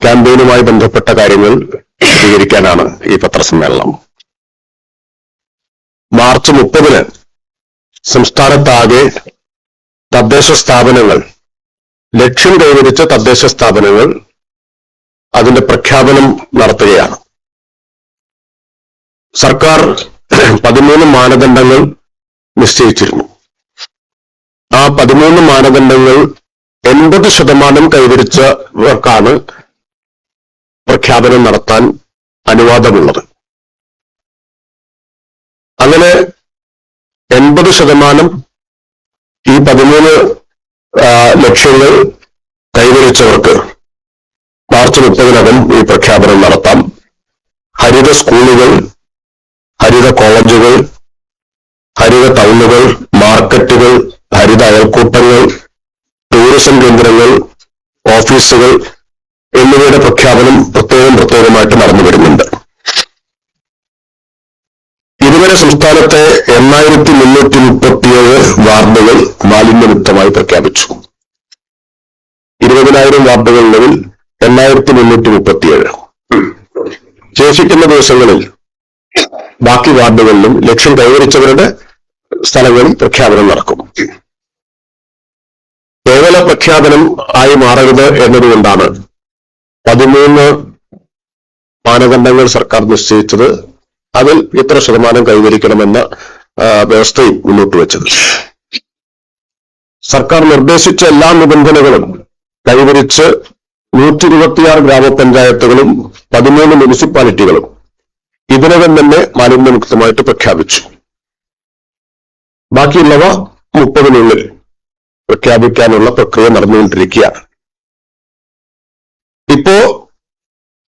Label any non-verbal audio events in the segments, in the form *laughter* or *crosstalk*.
ക്യാമ്പയിനുമായി ബന്ധപ്പെട്ട കാര്യങ്ങൾ സ്വീകരിക്കാനാണ് ഈ പത്രസമ്മേളനം. മാർച്ച് മുപ്പതിന് സംസ്ഥാനത്താകെ തദ്ദേശ സ്ഥാപനങ്ങൾ ലക്ഷ്യം കൈവരിച്ച തദ്ദേശ സ്ഥാപനങ്ങൾ അതിന്റെ പ്രഖ്യാപനം നടത്തുകയാണ്. സർക്കാർ പതിമൂന്ന് മാനദണ്ഡങ്ങൾ നിശ്ചയിച്ചിരുന്നു. ആ പതിമൂന്ന് മാനദണ്ഡങ്ങൾ എൺപത് ശതമാനം കൈവരിച്ചവർക്കാണ് പ്രഖ്യാപനം നടത്താൻ അനുവാദമുള്ളത്. അങ്ങനെ എൺപത് ശതമാനം ഈ പതിമൂന്ന് ലക്ഷ്യങ്ങൾ കൈവരിച്ചവർക്ക് മാർച്ച് മുപ്പതിനകം ഈ പ്രഖ്യാപനം നടത്താം. ഹരിത സ്കൂളുകൾ ഹരിത കോളേജുകൾ ഹരിത ടൗണുകൾ മാർക്കറ്റുകൾ ഹരിത അയൽക്കൂട്ടങ്ങൾ ടൂറിസം കേന്ദ്രങ്ങൾ ഓഫീസുകൾ എന്നിവയുടെ പ്രഖ്യാപനം പ്രത്യേകം പ്രത്യേകമായിട്ട് നടന്നു വരുന്നുണ്ട്. ഇതുവരെ സംസ്ഥാനത്തെ എണ്ണായിരത്തി മുന്നൂറ്റി മുപ്പത്തിയേഴ് വാർഡുകൾ മാലിന്യമുക്തമായി പ്രഖ്യാപിച്ചു. ഇരുപതിനായിരം വാർഡുകളിൽ എണ്ണായിരത്തി മുന്നൂറ്റി മുപ്പത്തിയേഴ്. ശേഷിക്കുന്ന ദിവസങ്ങളിൽ ബാക്കി വാർഡുകളിലും ലക്ഷ്യം കൈവരിച്ചവരുടെ സ്ഥലങ്ങളിൽ പ്രഖ്യാപനം നടക്കും. കേവല പ്രഖ്യാപനം ആയി മാറരുത് എന്നതുകൊണ്ടാണ് പതിമൂന്ന് മാനദണ്ഡങ്ങൾ സർക്കാർ നിശ്ചയിച്ചത് അതിൽ ഇത്ര ശതമാനം കൈവരിക്കണമെന്ന വ്യവസ്ഥയും മുന്നോട്ട് വെച്ചത്. സർക്കാർ നിർദ്ദേശിച്ച എല്ലാ നിബന്ധനകളും കൈവരിച്ച് നൂറ്റി ഇരുപത്തിയാറ് ഗ്രാമപഞ്ചായത്തുകളും പതിമൂന്ന് മുനിസിപ്പാലിറ്റികളും ഇതിനകം തന്നെ മാലിന്യമുക്തമായിട്ട് പ്രഖ്യാപിച്ചു. ബാക്കിയുള്ളവ മുപ്പതിനുള്ളിൽ. പ്രഖ്യാപിക്കാനുള്ള പ്രക്രിയ നടന്നുകൊണ്ടിരിക്കുകയാണ് ഇപ്പോ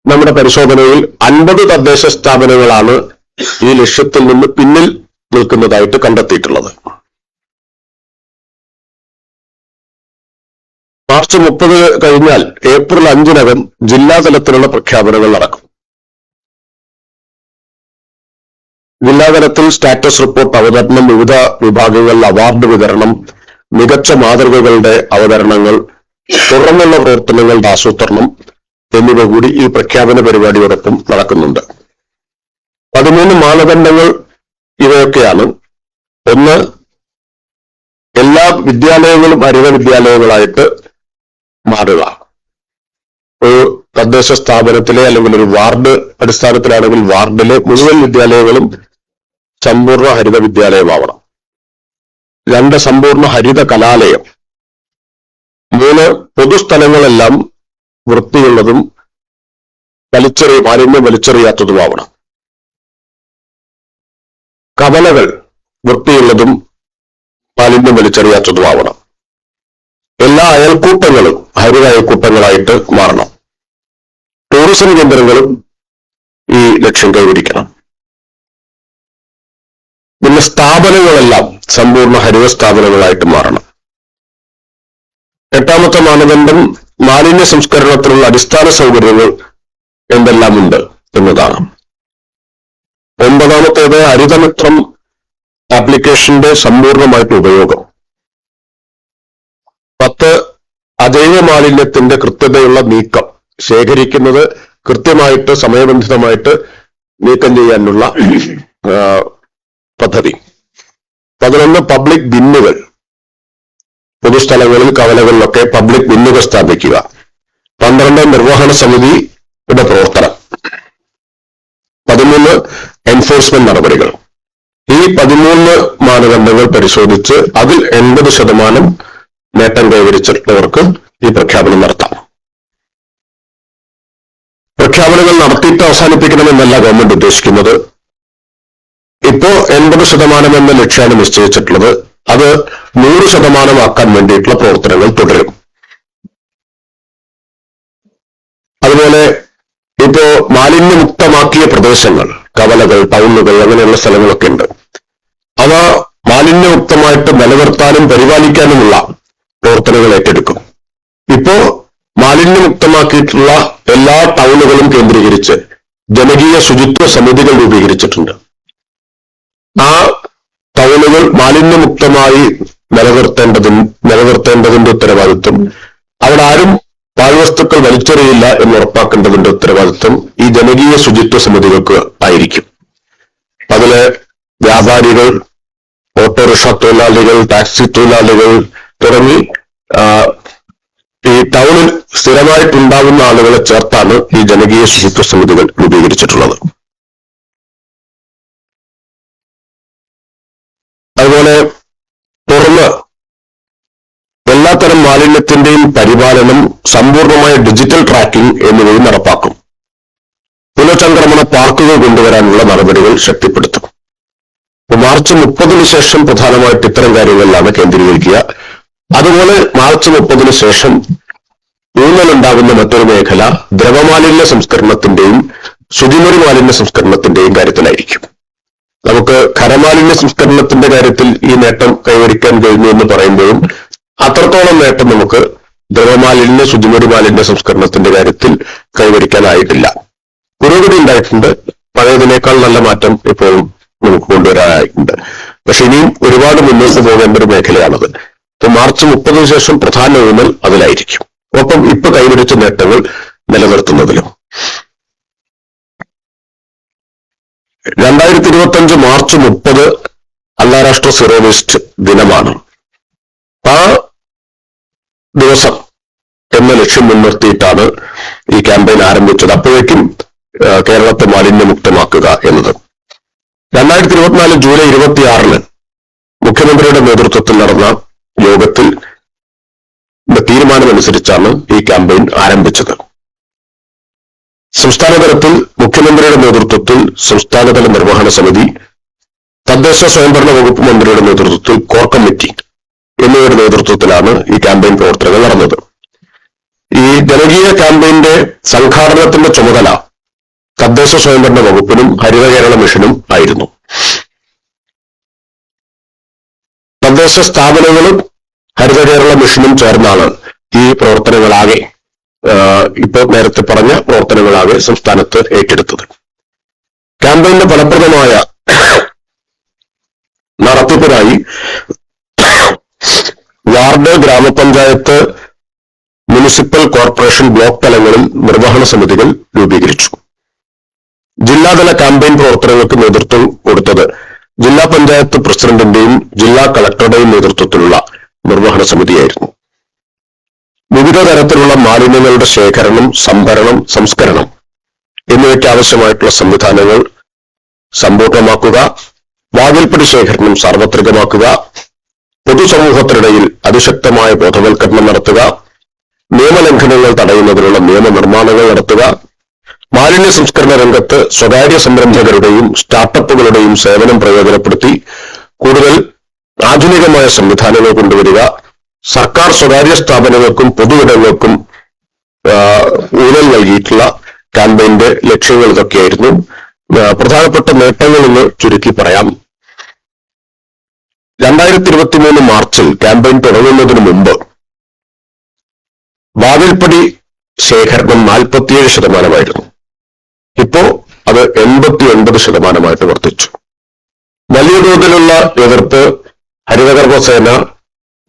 നമ്മുടെ പരിശോധനയിൽ അൻപത് തദ്ദേശ സ്ഥാപനങ്ങളാണ് ഈ ലക്ഷ്യത്തിൽ നിന്ന് പിന്നിൽ നിൽക്കുന്നതായിട്ട് കണ്ടെത്തിയിട്ടുള്ളത്. മാർച്ച് മുപ്പത് കഴിഞ്ഞാൽ ഏപ്രിൽ അഞ്ചിനകം ജില്ലാതലത്തിലുള്ള പ്രഖ്യാപനങ്ങൾ നടക്കും. ജില്ലാതലത്തിൽ സ്റ്റാറ്റസ് റിപ്പോർട്ട് അവതരണം വിവിധ വിഭാഗങ്ങളിൽ അവാർഡ് വിതരണം മികച്ച മാതൃകകളുടെ അവതരണങ്ങൾ തുടർന്നുള്ള പ്രവർത്തനങ്ങളുടെ ആസൂത്രണം എന്നിവ കൂടി ഈ പ്രഖ്യാപന പരിപാടിയോടൊപ്പം നടക്കുന്നുണ്ട്. പതിമൂന്ന് മാനദണ്ഡങ്ങൾ ഇവയൊക്കെയാണ്. ഒന്ന് എല്ലാ വിദ്യാലയങ്ങളും ഹരിത വിദ്യാലയങ്ങളായിട്ട് മാറുക. ഒരു തദ്ദേശ സ്ഥാപനത്തിലെ അല്ലെങ്കിൽ ഒരു വാർഡ് അടിസ്ഥാനത്തിലാണെങ്കിൽ വാർഡിലെ മുഴുവൻ വിദ്യാലയങ്ങളും സമ്പൂർണ ഹരിത വിദ്യാലയമാവണം. രണ്ട് സമ്പൂർണ ഹരിത കലാലയം. മൂന്ന് പൊതുസ്ഥലങ്ങളെല്ലാം വൃത്തിയുള്ളതും വലിച്ചെറിയ മാലിന്യം വലിച്ചെറിയാത്തതുമാവണം. കവലകൾ വൃത്തിയുള്ളതും മാലിന്യം വലിച്ചെറിയാത്തതുമാവണം. എല്ലാ അയൽക്കൂട്ടങ്ങളും ഹരിത അയൽക്കൂട്ടങ്ങളായിട്ട് മാറണം. ടൂറിസം കേന്ദ്രങ്ങളും ഈ ലക്ഷ്യം കൈവരിക്കണം. സ്ഥാപനങ്ങളെല്ലാം സമ്പൂർണ ഹരിത സ്ഥാപനങ്ങളായിട്ട് മാറണം. എട്ടാമത്തെ മാനദണ്ഡം മാലിന്യ സംസ്കരണത്തിനുള്ള അടിസ്ഥാന സൗകര്യങ്ങൾ എന്തെല്ലാമുണ്ട് എന്നതാണ്. ഒമ്പതാമത്തേത് ഹരിതമിത്രം ആപ്ലിക്കേഷന്റെ സമ്പൂർണമായിട്ട് ഉപയോഗം. പത്ത് അജൈവ മാലിന്യത്തിന്റെ കൃത്യതയുള്ള നീക്കം. ശേഖരിക്കുന്നത് കൃത്യമായിട്ട് സമയബന്ധിതമായിട്ട് നീക്കം ചെയ്യാനുള്ള പദ്ധതി. പതിനൊന്ന് പബ്ലിക് ബിന്നുകൾ പൊതുസ്ഥലങ്ങളിൽ കവലകളിലൊക്കെ പബ്ലിക് ബിന്നുകൾ സ്ഥാപിക്കുക. പന്ത്രണ്ട് നിർവഹണ സമിതിയുടെ പ്രവർത്തനം. പതിമൂന്ന് എൻഫോഴ്സ്മെന്റ് നടപടികൾ. ഈ പതിമൂന്ന് മാനദണ്ഡങ്ങൾ പരിശോധിച്ച് അതിൽ എൺപത് ശതമാനം നേട്ടം കൈവരിച്ചിട്ടുള്ളവർക്ക് ഈ പ്രഖ്യാപനം നടത്താം. പ്രഖ്യാപനങ്ങൾ നടത്തിയിട്ട് അവസാനിപ്പിക്കണമെന്നല്ല ഗവൺമെന്റ് ഉദ്ദേശിക്കുന്നത്. ഇപ്പോ എൺപത് ശതമാനം എന്ന ലക്ഷ്യമാണ് നിശ്ചയിച്ചിട്ടുള്ളത്. അത് നൂറ് ശതമാനമാക്കാൻ വേണ്ടിയിട്ടുള്ള പ്രവർത്തനങ്ങൾ തുടരും. അതുപോലെ ഇപ്പോ മാലിന്യമുക്തമാക്കിയ പ്രദേശങ്ങൾ കവലകൾ ടൗണുകൾ അങ്ങനെയുള്ള സ്ഥലങ്ങളൊക്കെ ഉണ്ട്. അവ മാലിന്യമുക്തമായിട്ട് നിലനിർത്താനും പരിപാലിക്കാനുമുള്ള പ്രവർത്തനങ്ങൾ ഏറ്റെടുക്കും. ഇപ്പോ മാലിന്യമുക്തമാക്കിയിട്ടുള്ള എല്ലാ ടൗണുകളും കേന്ദ്രീകരിച്ച് ജനകീയ ശുചിത്വ സമിതികൾ രൂപീകരിച്ചിട്ടുണ്ട്. ആ ടൗണുകൾ മാലിന്യമുക്തമായി നിലനിർത്തേണ്ടതും നിലനിർത്തേണ്ടതിന്റെ ഉത്തരവാദിത്വം. അവിടെ ആരും പാഴ്വസ്തുക്കൾ വലിച്ചെറിയില്ല എന്ന് ഉറപ്പാക്കേണ്ടതിന്റെ ഉത്തരവാദിത്വം ഈ ജനകീയ ശുചിത്വ സമിതികൾക്ക് ആയിരിക്കും. അതിലെ വ്യാപാരികൾ ഓട്ടോറിക്ഷ തൊഴിലാളികൾ ടാക്സി തൊഴിലാളികൾ തുടങ്ങി ഈ ടൗണിൽ സ്ഥിരമായിട്ടുണ്ടാകുന്ന ആളുകളെ ചേർത്താണ് ഈ ജനകീയ ശുചിത്വ സമിതികൾ രൂപീകരിച്ചിട്ടുള്ളത് അതുപോലെ തുറന്ന് എല്ലാത്തരം മാലിന്യത്തിന്റെയും പരിപാലനം സമ്പൂർണമായ ഡിജിറ്റൽ ട്രാക്കിംഗ് എന്നിവയും നടപ്പാക്കും. പുനഃചംക്രമണ പാർക്കുകൾ കൊണ്ടുവരാനുള്ള നടപടികൾ ശക്തിപ്പെടുത്തും. മാർച്ച് മുപ്പതിന് ശേഷം പ്രധാനമായിട്ട് ഇത്തരം കാര്യങ്ങളിലാണ് കേന്ദ്രീകരിക്കുക. അതുപോലെ മാർച്ച് മുപ്പതിന് ശേഷം ഊന്നലുണ്ടാകുന്ന മറ്റൊരു മേഖല ദ്രവമാലിന്യ സംസ്കരണത്തിന്റെയും ശുചിമുറി മാലിന്യ സംസ്കരണത്തിന്റെയും കാര്യത്തിലായിരിക്കും. നമുക്ക് ഖരമാലിന്യ സംസ്കരണത്തിന്റെ കാര്യത്തിൽ ഈ നേട്ടം കൈവരിക്കാൻ കഴിഞ്ഞു എന്ന് പറയുമ്പോഴും അത്രത്തോളം നേട്ടം നമുക്ക് ദ്രവമാലിന്യ ശുചിമുറി മാലിന്യ സംസ്കരണത്തിന്റെ കാര്യത്തിൽ കൈവരിക്കാനായിട്ടില്ല. പുരോഗതി ഉണ്ടായിട്ടുണ്ട്. പഴയതിനേക്കാൾ നല്ല മാറ്റം ഇപ്പോഴും നമുക്ക് കൊണ്ടുവരാനായിട്ടുണ്ട്. പക്ഷെ ഇനിയും ഒരുപാട് മുന്നോട്ട് പോകേണ്ട ഒരു മേഖലയാണത്. ഇപ്പൊ മാർച്ച് മുപ്പതിനു ശേഷം പ്രധാന ഊന്നൽ അതിലായിരിക്കും. ഒപ്പം ഇപ്പൊ കൈവരിച്ച നേട്ടങ്ങൾ നിലനിർത്തുന്നതിലും. രണ്ടായിരത്തി ഇരുപത്തി അഞ്ച് മാർച്ച് മുപ്പത് അന്താരാഷ്ട്ര സീറോ വേസ്റ്റ് ദിനമാണ്. ആ ദിവസം എന്ന ലക്ഷ്യം മുൻനിർത്തിയിട്ടാണ് ഈ ക്യാമ്പയിൻ ആരംഭിച്ചത്. അപ്പോഴേക്കും കേരളത്തെ മാലിന്യമുക്തമാക്കുക എന്നത്. രണ്ടായിരത്തി ഇരുപത്തിനാല് ജൂലൈ ഇരുപത്തിയാറിന് മുഖ്യമന്ത്രിയുടെ നേതൃത്വത്തിൽ നടന്ന യോഗത്തിൽ തീരുമാനമനുസരിച്ചാണ് ഈ ക്യാമ്പയിൻ ആരംഭിച്ചത്. സംസ്ഥാന തലത്തിൽ മുഖ്യമന്ത്രിയുടെ നേതൃത്വത്തിൽ സംസ്ഥാനതല നിർവഹണ സമിതി തദ്ദേശ സ്വയംഭരണ വകുപ്പ് മന്ത്രിയുടെ നേതൃത്വത്തിൽ കോർ കമ്മിറ്റി എന്നിവയുടെ നേതൃത്വത്തിലാണ് ഈ ക്യാമ്പയിൻ പ്രവർത്തനങ്ങൾ നടന്നത്. ഈ ജനകീയ ക്യാമ്പയിന്റെ സംഘാടനത്തിന്റെ ചുമതല തദ്ദേശ സ്വയംഭരണ വകുപ്പിനും ഹരിത കേരള മിഷനും ആയിരുന്നു. തദ്ദേശ സ്ഥാപനങ്ങളും ഹരിത കേരള മിഷനും ചേർന്നാണ് ഈ പ്രവർത്തനങ്ങളാകെ ഇപ്പൊ നേരത്തെ പറഞ്ഞ പ്രവർത്തനങ്ങളാകെ സംസ്ഥാനത്ത് ഏറ്റെടുത്തത്. ക്യാമ്പയിന്റെ ഫലപ്രദമായ നടത്തിപ്പിനായി വാർഡ് ഗ്രാമപഞ്ചായത്ത് മുനിസിപ്പൽ കോർപ്പറേഷൻ ബ്ലോക്ക് തലങ്ങളിൽ നിർവഹണ സമിതികൾ രൂപീകരിച്ചു. ജില്ലാതല ക്യാമ്പയിൻ പ്രവർത്തനങ്ങൾക്ക് നേതൃത്വം കൊടുത്തത് ജില്ലാ പഞ്ചായത്ത് പ്രസിഡന്റിന്റെയും ജില്ലാ കളക്ടറുടെയും നേതൃത്വത്തിലുള്ള നിർവഹണ സമിതിയായിരുന്നു. വിവിധ തരത്തിലുള്ള മാലിന്യങ്ങളുടെ ശേഖരണം സംഭരണം സംസ്കരണം എന്നിവയ്ക്ക് ആവശ്യമായിട്ടുള്ള സംവിധാനങ്ങൾ സമ്പൂർണമാക്കുക വാതിൽപ്പടി ശേഖരണം സാർവത്രികമാക്കുക പൊതുസമൂഹത്തിനിടയിൽ അതിശക്തമായ ബോധവൽക്കരണം നടത്തുക നിയമലംഘനങ്ങൾ തടയുന്നതിനുള്ള നിയമനിർമ്മാണങ്ങൾ നടത്തുക മാലിന്യ സംസ്കരണ രംഗത്ത് സ്വകാര്യ സംരംഭകരുടെയും സ്റ്റാർട്ടപ്പുകളുടെയും സേവനം പ്രയോജനപ്പെടുത്തി കൂടുതൽ ആധുനികമായ സംവിധാനങ്ങൾ കൊണ്ടുവരിക സർക്കാർ സ്വകാര്യ സ്ഥാപനങ്ങൾക്കും പൊതുവിടങ്ങൾക്കും ഊന്നൽ നൽകിയിട്ടുള്ള ക്യാമ്പയിന്റെ ലക്ഷ്യങ്ങൾ ഇതൊക്കെയായിരുന്നു. പ്രധാനപ്പെട്ട നേട്ടങ്ങൾ ചുരുക്കി പറയാം. രണ്ടായിരത്തി ഇരുപത്തി മൂന്ന് മാർച്ചിൽ ക്യാമ്പയിൻ തുടങ്ങുന്നതിന് മുമ്പ് വാതിൽപ്പടി ശേഖരണം നാൽപ്പത്തിയേഴ് ശതമാനമായിരുന്നു. ഇപ്പോ അത് എൺപത്തി ഒൻപത് ശതമാനമായിട്ട് വർദ്ധിച്ചു. വലിയ തോതിലുള്ള എതിർപ്പ് ഹരിതകർമ്മസേന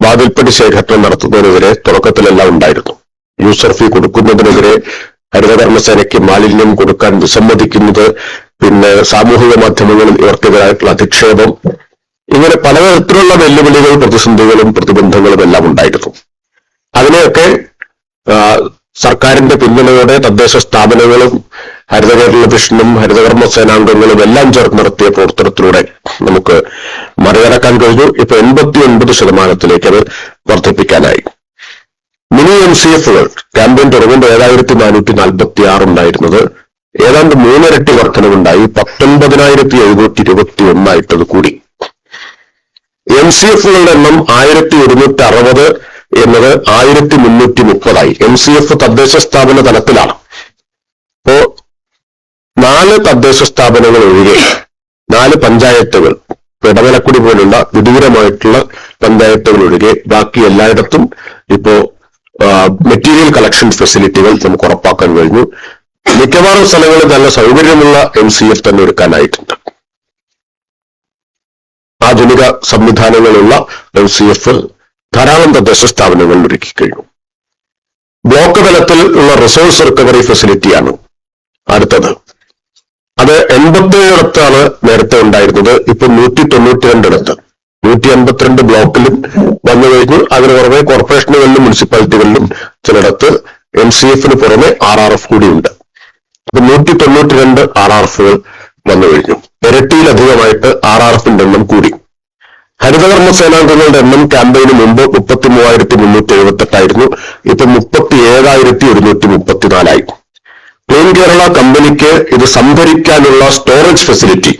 വാതിൽപ്പടി ശേഖരണം നടത്തുന്നതിനെതിരെ തുടക്കത്തിലെല്ലാം ഉണ്ടായിരുന്നു. യൂസർ ഫീ കൊടുക്കുന്നതിനെതിരെ ഹരിതകർമ്മസേനയ്ക്ക് മാലിന്യം കൊടുക്കാൻ വിസമ്മതിക്കുന്നത് പിന്നെ സാമൂഹിക മാധ്യമങ്ങളിൽ ഇവർക്കെതിരായിട്ടുള്ള അധിക്ഷേപം ഇങ്ങനെ പലതരത്തിലുള്ള വെല്ലുവിളികൾ പ്രതിസന്ധികളും പ്രതിബന്ധങ്ങളും എല്ലാം ഉണ്ടായിരുന്നു. അതിനെയൊക്കെ സർക്കാരിന്റെ പിന്തുണയോടെ തദ്ദേശ സ്ഥാപനങ്ങളും ഹരിത കേരള ഹരിതകർമ്മ സേനാംഗങ്ങളും എല്ലാം ചേർന്ന് നടത്തിയ പ്രവർത്തനത്തിലൂടെ നമുക്ക് മറികടക്കാൻ കഴിഞ്ഞു. ഇപ്പൊ എൺപത്തി ഒൻപത് ശതമാനത്തിലേക്ക് അത് വർദ്ധിപ്പിക്കാനായി. മിനി എം സി എഫുകൾ ക്യാമ്പയിൻ തുടങ്ങുമ്പോൾ ഏഴായിരത്തി നാനൂറ്റി നാൽപ്പത്തി ആറ് ഉണ്ടായിരുന്നത്. ഏതാണ്ട് മൂന്നിരട്ടി വർധനവുണ്ടായി. പത്തൊൻപതിനായിരത്തി എഴുന്നൂറ്റി ഇരുപത്തി ഒന്നായിട്ടത് കൂടി. എം സി എഫുകളുടെ എണ്ണം ആയിരത്തി ഒരുന്നൂറ്റി അറുപത് എന്നത് ആയിരത്തി മുന്നൂറ്റി മുപ്പതായി എം സി എഫ് തദ്ദേശ സ്ഥാപന തലത്തിലാണ്. അപ്പോ നാല് തദ്ദേശ സ്ഥാപനങ്ങൾ ഒഴികെ നാല് പഞ്ചായത്തുകൾ ഇടമലക്കുടി പോലുള്ള വിദൂരമായിട്ടുള്ള പഞ്ചായത്തുകൾ ഒഴികെ ബാക്കി എല്ലായിടത്തും ഇപ്പോ മെറ്റീരിയൽ കളക്ഷൻ ഫെസിലിറ്റികൾ നമുക്ക് ഉറപ്പാക്കാൻ കഴിഞ്ഞു. മിക്കവാറും സ്ഥലങ്ങളിൽ നല്ല സൗകര്യമുള്ള എം സി എഫ് തന്നെ ഒരുക്കാനായിട്ടുണ്ട് ആധുനിക സംവിധാനങ്ങളുള്ള സി എഫ് ധാരാളം തദ്ദേശ സ്ഥാപനങ്ങൾ ഒരുക്കി കഴിഞ്ഞു. ബ്ലോക്ക് തലത്തിൽ ഉള്ള റിസോഴ്സ് റിക്കവറി ഫെസിലിറ്റിയാണ് അടുത്തത്. അത് എൺപത്തേഴിടത്താണ് നേരത്തെ ഉണ്ടായിരുന്നത്. ഇപ്പൊ നൂറ്റി തൊണ്ണൂറ്റി രണ്ടിടത്ത് നൂറ്റി അൻപത്തിരണ്ട് ബ്ലോക്കിലും വന്നു കഴിഞ്ഞു. അതിന് പുറമെ കോർപ്പറേഷനുകളിലും മുനിസിപ്പാലിറ്റികളിലും ചിലയിടത്ത് എം സി എഫിന് പുറമെ ആർ ആർ എഫ് കൂടിയുണ്ട്. അപ്പൊ നൂറ്റി തൊണ്ണൂറ്റി രണ്ട് ആർ ആർ എഫുകൾ വന്നു കഴിഞ്ഞു. ഇരട്ടിയിലധികമായിട്ട് ആർ ആർ എഫിന്റെ എണ്ണം കൂടി. ഹരിതകർമ്മ സേനാംഗങ്ങളുടെ എണ്ണം ക്യാമ്പയിന് മുമ്പ് മുപ്പത്തി മൂവായിരത്തി മുന്നൂറ്റി എഴുപത്തി എട്ടായിരുന്നു ഇപ്പൊ മുപ്പത്തി ഏഴായിരത്തി ഒരുന്നൂറ്റി മുപ്പത്തിനാലായി ക്ലീൻ കേരള കമ്പനിക്ക് ഇത് സംഭരിക്കാനുള്ള സ്റ്റോറേജ് ഫെസിലിറ്റി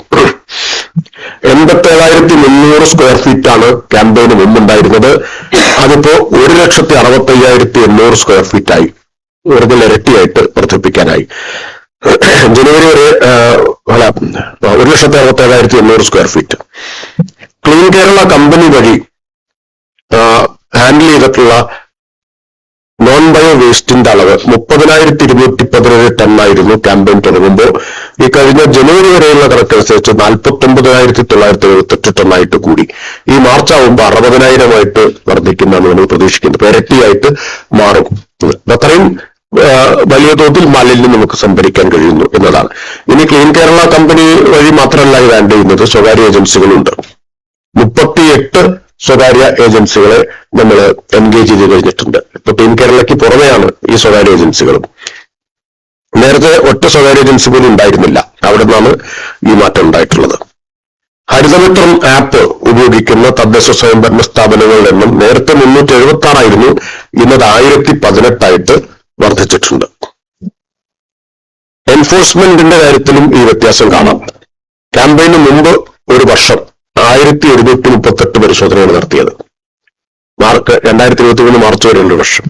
എൺപത്തി ഏഴായിരത്തി മുന്നൂറ് സ്ക്വയർ ഫീറ്റ് ആണ് ക്യാമ്പയിന് മുമ്പുണ്ടായിരുന്നത്. അതിപ്പോ ഒരു ലക്ഷത്തി അറുപത്തി അയ്യായിരത്തി എണ്ണൂറ് സ്ക്വയർ ഫീറ്റ് ആയി. ഒരു ഇരട്ടിയായിട്ട് വർദ്ധിപ്പിക്കാനായി ജനുവരി വരെ അല്ല ഒരു ലക്ഷത്തി അറുപത്തി ഏഴായിരത്തി എണ്ണൂറ് square feet clean Kerala company വഴി ഹാൻഡിൽ ചെയ്തിട്ടുള്ള നോൺ ബയോ വേസ്റ്റിന്റെ അളവ് മുപ്പതിനായിരത്തി ഇരുന്നൂറ്റി പതിനേഴ് ടണ്ണായിരുന്നു ക്യാമ്പയിൻ തുടങ്ങുമ്പോൾ. ഈ കഴിഞ്ഞ ജനുവരി വരെയുള്ള കണക്കനുസരിച്ച് നാൽപ്പത്തി ഒമ്പതിനായിരത്തി തൊള്ളായിരത്തി എഴുപത്തെട്ട് ടണ്ണായിട്ട് കൂടി. ഈ മാർച്ച് ആവുമ്പോൾ അറുപതിനായിരമായിട്ട് വർദ്ധിക്കുന്നതാണ് നമ്മൾ പ്രതീക്ഷിക്കുന്നത്. ഇരട്ടിയായിട്ട് മാറും. അത്രയും വലിയ തോതിൽ മാലിന്യം നമുക്ക് സംഭരിക്കാൻ കഴിയുന്നു എന്നതാണ്. ഇനി ക്ലീൻ കേരള കമ്പനി വഴി മാത്രമല്ല ഇത് ഹാൻഡിൽ ചെയ്യുന്നത്. സ്വകാര്യ ഏജൻസികളുണ്ട്. മുപ്പത്തിയെട്ട് സ്വകാര്യ ഏജൻസികളെ നമ്മൾ എൻഗേജ് ചെയ്ത് കഴിഞ്ഞിട്ടുണ്ട്. ഇപ്പൊ ടീം കേരളയ്ക്ക് പുറമെയാണ് ഈ സ്വകാര്യ ഏജൻസികളും. നേരത്തെ ഒറ്റ സ്വകാര്യ ഏജൻസി പോലും ഉണ്ടായിരുന്നില്ല. അവിടെ നിന്നാണ് ഈ മാറ്റം ഉണ്ടായിട്ടുള്ളത്. ഹരിതമിത്രം ആപ്പ് ഉപയോഗിക്കുന്ന തദ്ദേശ സ്വയംഭരണ സ്ഥാപനങ്ങളുടെ എണ്ണം നേരത്തെ മുന്നൂറ്റി എഴുപത്തി ആറായിരുന്നു ഇന്നത് ആയിരത്തി പതിനെട്ടായിട്ട് വർദ്ധിച്ചിട്ടുണ്ട്. എൻഫോഴ്സ്മെന്റിന്റെ കാര്യത്തിലും ഈ വ്യത്യാസം കാണാം. ക്യാമ്പയിന് മുമ്പ് ഒരു വർഷം ആയിരത്തി ഒരുന്നൂറ്റി മുപ്പത്തെട്ട് പരിശോധനയാണ് നടത്തിയത്. മാർക്ക് രണ്ടായിരത്തി ഇരുപത്തി മൂന്ന് മാർച്ച് വരെ ഒരു വർഷം.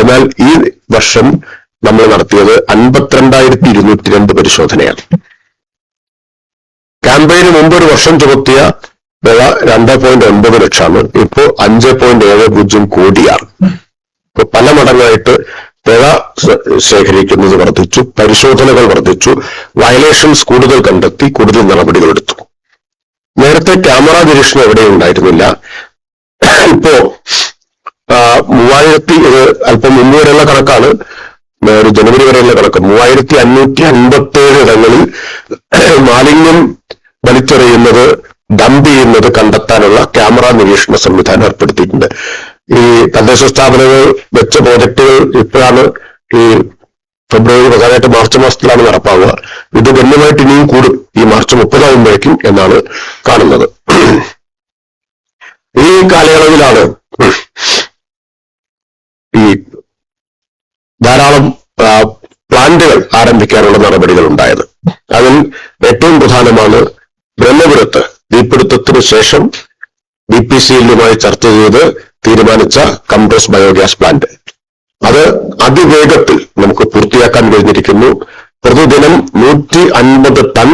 എന്നാൽ ഈ വർഷം നമ്മൾ നടത്തിയത് അൻപത്തിരണ്ടായിരത്തി ഇരുന്നൂറ്റി രണ്ട് പരിശോധനയാണ്. ക്യാമ്പയിന് മുമ്പ് ഒരു വർഷം ചുമത്തിയ വില രണ്ട് പോയിന്റ് ഒൻപത് ലക്ഷമാണ്. ഇപ്പോ അഞ്ച് പോയിന്റ് ഏഴ് പൂജ്യം കോടിയാണ്. ഇപ്പൊ പല മടങ്ങായിട്ട് പിഴ ശേഖരിക്കുന്നത് വർദ്ധിച്ചു പരിശോധനകൾ വർദ്ധിച്ചു വയലേഷൻസ് കൂടുതൽ കണ്ടെത്തി കൂടുതൽ നടപടികൾ എടുത്തു. നേരത്തെ ക്യാമറ നിരീക്ഷണം എവിടെ ഉണ്ടായിരുന്നില്ല. ഇപ്പോ മൂവായിരത്തി അല്പം മുമ്പ് വരെയുള്ള കണക്കാണ്. ഒരു ജനുവരി വരെയുള്ള കണക്ക്. മൂവായിരത്തി അഞ്ഞൂറ്റി അൻപത്തി ഏഴ് ഇടങ്ങളിൽ മാലിന്യം വലിച്ചെറിയുന്നത് ഡംപ് ചെയ്യുന്നത് കണ്ടെത്താനുള്ള ക്യാമറ നിരീക്ഷണ സംവിധാനം ഏർപ്പെടുത്തിയിട്ടുണ്ട്. ഈ തദ്ദേശ സ്ഥാപനങ്ങൾ വെച്ച പ്രോജക്റ്റുകൾ ഇപ്പോഴാണ് ഈ ഫെബ്രുവരി പ്രധാനമായിട്ട് മാർച്ച് മാസത്തിലാണ് നടപ്പാവുക. ഇത് ഗണ്യമായിട്ട് ഇനിയും കൂടും. ഈ മാർച്ച് മുപ്പതാകുമ്പോഴേക്കും എന്നാണ് കാണുന്നത്. ഈ കാലയളവിലാണ് ഈ ധാരാളം പ്ലാന്റുകൾ ആരംഭിക്കാനുള്ള നടപടികൾ ഉണ്ടായത്. അതിൽ ഏറ്റവും പ്രധാനമാണ് ബ്രഹ്മപുരത്ത് തീപിടുത്തത്തിന് ശേഷം ബി പി സിയിലുമായി ചർച്ച ചെയ്ത് തീരുമാനിച്ച കംപ്രസ് ബയോഗ്യാസ് പ്ലാന്റ്. അത് അതിവേഗത്തിൽ നമുക്ക് പൂർത്തിയാക്കാൻ കഴിഞ്ഞിരിക്കുന്നു. പ്രതിദിനം നൂറ്റി അൻപത് ടൺ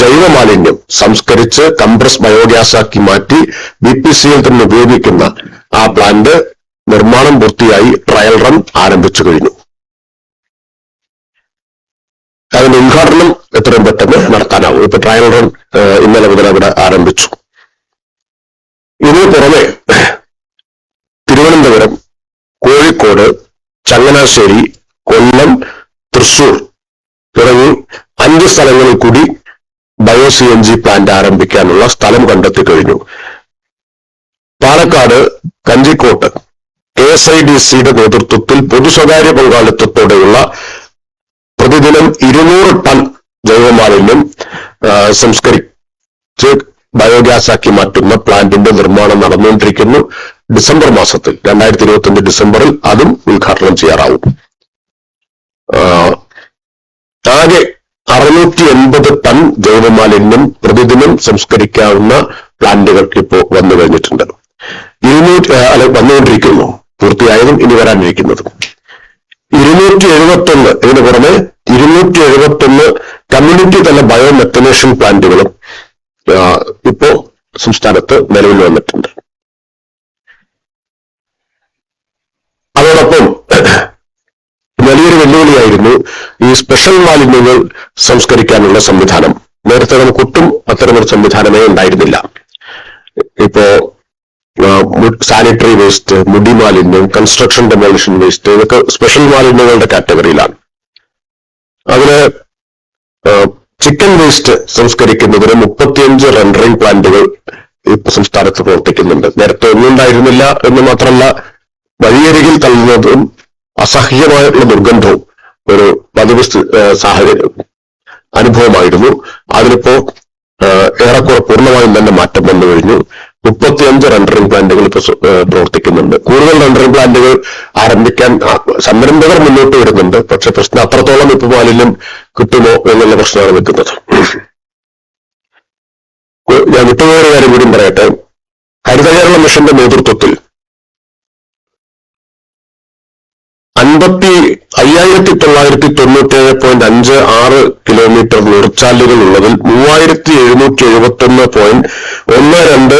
ജൈവ ജൈവമാലിന്യം സംസ്കരിച്ച് കംപ്രസ് ബയോഗ്യാസ് ആക്കി മാറ്റി ബി പി സിയിൽ തന്നെ ഉപയോഗിക്കുന്ന ആ പ്ലാന്റ് നിർമ്മാണം പൂർത്തിയായി ട്രയൽ റൺ ആരംഭിച്ചു കഴിഞ്ഞു. അതിന്റെ ഉദ്ഘാടനം എത്രയും പെട്ടെന്ന് നടത്താനാവും. ഇപ്പൊ ട്രയൽ റൺ ഇന്നലെ മുതൽ അവിടെ ആരംഭിച്ചു. ഇതിനു പുറമെ ചങ്ങനാശ്ശേരി കൊല്ലം തൃശൂർ തുടങ്ങി അഞ്ച് സ്ഥലങ്ങളിൽ കൂടി bio C N G plant ആരംഭിക്കാനുള്ള സ്ഥലം കണ്ടെത്തി കഴിഞ്ഞു. പാലക്കാട് കഞ്ചിക്കോട്ട് കെ എസ് ഐ ഡി സിയുടെ നേതൃത്വത്തിൽ പൊതു സ്വകാര്യ പങ്കാളിത്തത്തോടെയുള്ള പ്രതിദിനം ഇരുന്നൂറ് ടൺ ജൈവമാലിന്യം സംസ്കരിച്ച് ബയോഗ്യാസ് ആക്കി മാറ്റുന്ന പ്ലാന്റിന്റെ നിർമ്മാണം നടന്നുകൊണ്ടിരിക്കുന്നു. ഡിസംബർ മാസത്തിൽ രണ്ടായിരത്തി ഇരുപത്തി അഞ്ച് ഡിസംബറിൽ അതും ഉദ്ഘാടനം ചെയ്യാറാവും. ആകെ അറുന്നൂറ്റി എൺപത് ടൺ ജൈവമാലിന്യം പ്രതിദിനം സംസ്കരിക്കാവുന്ന പ്ലാന്റുകൾ ഇപ്പോൾ വന്നു കഴിഞ്ഞിട്ടുണ്ട്. ഇരുന്നൂറ്റി അല്ല വന്നുകൊണ്ടിരിക്കുന്നു. പൂർത്തിയായതും ഇനി വരാനിരിക്കുന്നതും. ഇരുന്നൂറ്റി എഴുപത്തി ഒന്ന് ഇതിന് പുറമെ ഇരുന്നൂറ്റി എഴുപത്തി ഒന്ന് കമ്മ്യൂണിറ്റി തല ബയോ മെത്തനേഷൻ പ്ലാന്റുകളും ഇപ്പോ സംസ്ഥാനത്ത് നിലവിൽ വന്നിട്ടുണ്ട്. വലിയൊരു വെല്ലുവിളിയായിരുന്നു ഈ സ്പെഷ്യൽ മാലിന്യങ്ങൾ സംസ്കരിക്കാനുള്ള സംവിധാനം. നേരത്തെ നമുക്കൊട്ടും അത്തരമൊരു സംവിധാനമേ ഉണ്ടായിരുന്നില്ല. ഇപ്പോ സാനിറ്ററി വേസ്റ്റ് മുടി മാലിന്യം കൺസ്ട്രക്ഷൻ ഡെമോളിഷൻ വേസ്റ്റ് ഇതൊക്കെ സ്പെഷ്യൽ മാലിന്യങ്ങളുടെ കാറ്റഗറിയിലാണ് അതിൽ ചിക്കൻ വേസ്റ്റ് സംസ്കരിക്കുന്നതിന് മുപ്പത്തിയഞ്ച് റെൻഡറിംഗ് പ്ലാന്റുകൾ ഇപ്പൊ സംസ്ഥാനത്ത് പ്രവർത്തിക്കുന്നുണ്ട്. നേരത്തെ ഒന്നും ഉണ്ടായിരുന്നില്ല എന്ന് മാത്രമല്ല വഴിയരികിൽ തള്ളുന്നതും അസഹ്യമായുള്ള ദുർഗന്ധവും ഒരു പതിവ് സാഹചര്യം അനുഭവമായിരുന്നു. അതിലിപ്പോ ഏഹ് ഏറെക്കുറെ പൂർണമായും തന്നെ മാറ്റം വന്നു കഴിഞ്ഞു. മുപ്പത്തിയഞ്ച് റെൻഡറിംഗ് പ്ലാന്റുകൾ ഇപ്പൊ പ്രവർത്തിക്കുന്നുണ്ട്. കൂടുതൽ റെൻഡറിംഗ് പ്ലാന്റുകൾ ആരംഭിക്കാൻ സംരംഭകർ മുന്നോട്ട് വരുന്നുണ്ട്. പക്ഷെ പ്രശ്നം അത്രത്തോളം ഇപ്പൊ മാലിന്യം കിട്ടുമോ എന്നുള്ള പ്രശ്നമാണ് നിൽക്കുന്നത്. ഞാൻ വിട്ടുപോയ കാര്യം കൂടി പറയട്ടെ ഹരിത കേരള മിഷന്റെ നേതൃത്വത്തിൽ അയ്യായിരത്തി തൊള്ളായിരത്തി തൊണ്ണൂറ്റി ഏഴ് പോയിന്റ് അഞ്ച് ആറ് കിലോമീറ്റർ നീർച്ചാലുകൾ ഉള്ളതിൽ മൂവായിരത്തി എഴുന്നൂറ്റി എഴുപത്തി ഒന്ന് പോയിന്റ് ഒന്ന് രണ്ട്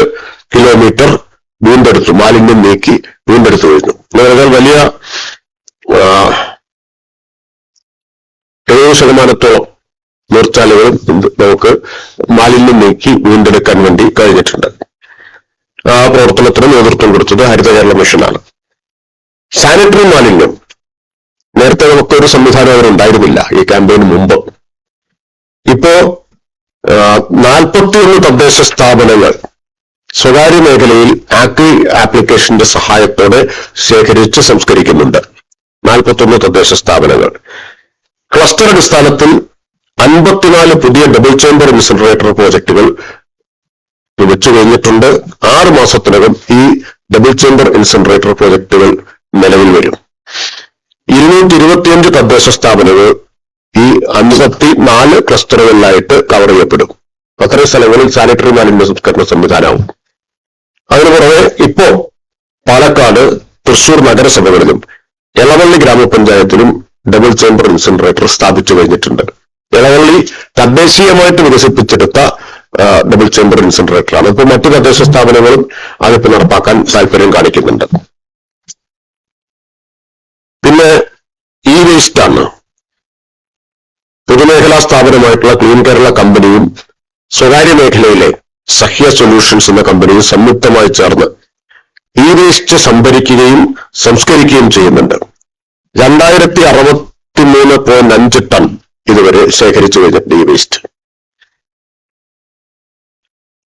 കിലോമീറ്റർ വീണ്ടെടുത്തു മാലിന്യം നീക്കി വീണ്ടെടുത്തു കഴിഞ്ഞു എന്ന് വലിയ എഴുപത് ശതമാനത്തോളം നീർച്ചാലുകളും. നമുക്ക് മാലിന്യം നീക്കി വീണ്ടെടുക്കാൻ വേണ്ടി കഴിഞ്ഞിട്ടുണ്ട് ആ പ്രവർത്തനത്തിന് നേതൃത്വം കൊടുത്തത് ഹരിത കേരള മിഷനാണ് സാനിറ്ററി മാലിന്യം നേരത്തെ നമുക്കൊരു സംവിധാനം അവിടെ ഉണ്ടായിരുന്നില്ല ഈ ക്യാമ്പയിന് മുമ്പ്. ഇപ്പോ നാൽപ്പത്തിയൊന്ന് തദ്ദേശ സ്ഥാപനങ്ങൾ സ്വകാര്യ മേഖലയിൽ ആക്രി ആപ്ലിക്കേഷന്റെ സഹായത്തോടെ ശേഖരിച്ച് സംസ്കരിക്കുന്നുണ്ട്. നാൽപ്പത്തൊന്ന് തദ്ദേശ സ്ഥാപനങ്ങൾ. ക്ലസ്റ്റർ അടിസ്ഥാനത്തിൽ അൻപത്തിനാല് പുതിയ ഡബിൾ ചേംബർ ഇൻസിനറേറ്റർ പ്രോജക്റ്റുകൾ വെച്ചു കഴിഞ്ഞിട്ടുണ്ട്. ആറ് മാസത്തിനകം ഈ ഡബിൾ ചേംബർ ഇൻസിനറേറ്റർ പ്രോജക്റ്റുകൾ നിലവിൽ വരും. ഇരുന്നൂറ്റി ഇരുപത്തിയഞ്ച് തദ്ദേശ സ്ഥാപനങ്ങൾ ഈ അൻപത്തി നാല് ക്ലസ്റ്ററുകളിലായിട്ട് കവർ ചെയ്യപ്പെടും. അത്രയും സ്ഥലങ്ങളിൽ സാനിറ്ററി മാലിന്യ സംസ്കരണ സംവിധാനമാവും അതിനു പുറമെ ഇപ്പോ പാലക്കാട് തൃശൂർ നഗരസഭകളിലും എളവള്ളി ഗ്രാമപഞ്ചായത്തിലും ഡബിൾ ചേംബർ ഇൻസിനറേറ്റർ സ്ഥാപിച്ചു കഴിഞ്ഞിട്ടുണ്ട്. എളവള്ളി തദ്ദേശീയമായിട്ട് വികസിപ്പിച്ചെടുത്ത ഡബിൾ ചേംബർ ഇൻസെൻട്രേറ്ററാണ് ഇപ്പൊ മറ്റു തദ്ദേശ സ്ഥാപനങ്ങളും അതിപ്പോ നടപ്പാക്കാൻ താല്പര്യം കാണിക്കുന്നുണ്ട് പിന്നെ ആണ് പൊതുമേഖലാ സ്ഥാപനമായിട്ടുള്ള ക്ലീൻ കേരള കമ്പനിയും സ്വകാര്യ മേഖലയിലെ സഹ്യ സൊല്യൂഷൻസ് എന്ന കമ്പനിയും സംയുക്തമായി ചേർന്ന് ഈ വേസ്റ്റ് സംഭരിക്കുകയും സംസ്കരിക്കുകയും ചെയ്യുന്നുണ്ട്. രണ്ടായിരത്തി അറുപത്തി മൂന്ന് പോയിന്റ് അഞ്ച് ടൺ ഇതുവരെ ശേഖരിച്ചു കഴിഞ്ഞിട്ടുണ്ട് ഈ വേസ്റ്റ്